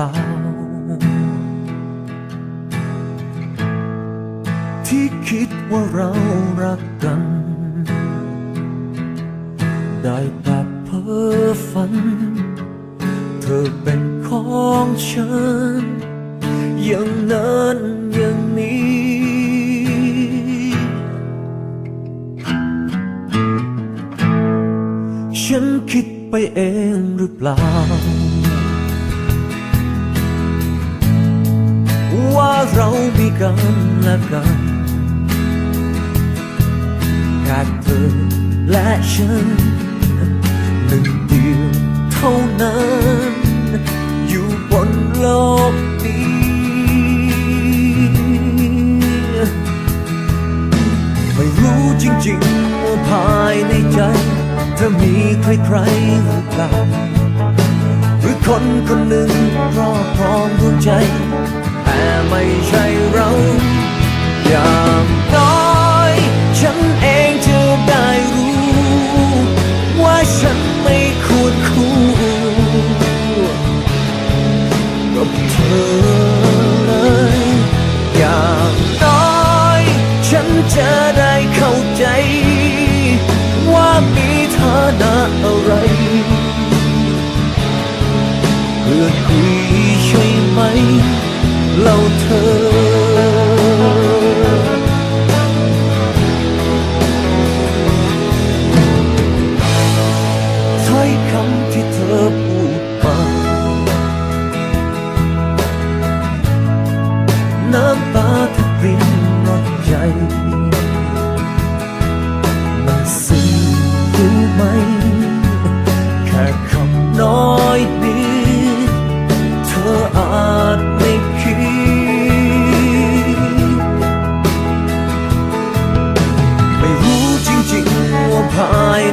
ล่า ที่คิดว่าเรารักกัน ได้แต่เพ้อฝัน เธอเป็นของฉัน อย่างนั้นอย่างนี้ฉันคิดไปเองหรือเปล่าว่าีกันและกันแค่เธอและฉันหนึ่งเดียวเท่านั้น อยู่บนโลกนี้ไม่รู้จริงๆว่าภายในใจ เธอมีใครๆหรือเปล่าหรือคนคนหนึ่งครอบครองดวงใจ แต่ไม่ใช่เรา อย่างน้อย ฉันเองจะได้รู้ ว่าฉันไม่ควรคู่กับเธอเลยอย่างน้อย ฉันจะได้เข้าใจ ว่ามีฐานะอะไรเพื่อคุยใช่ไหม เล่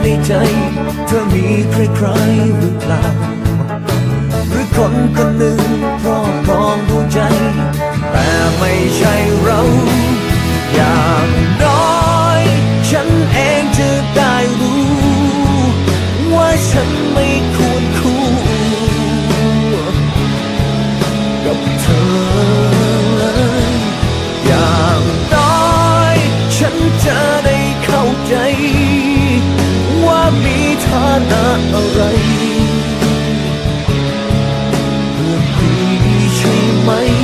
ในใจ เธอมีใครๆหรือเปล่า หรือคนคนหนึ่งครอบครองดวงใจ แต่ไม่ใช่เรา อย่างน้อย ฉันเองจะได้รู้ ว่าฉันไม่ควรคู่กับเธออย่างน้อย ฉันจะได้เข้าใจ นะอะไรเพื่อนคุยใช่ไหม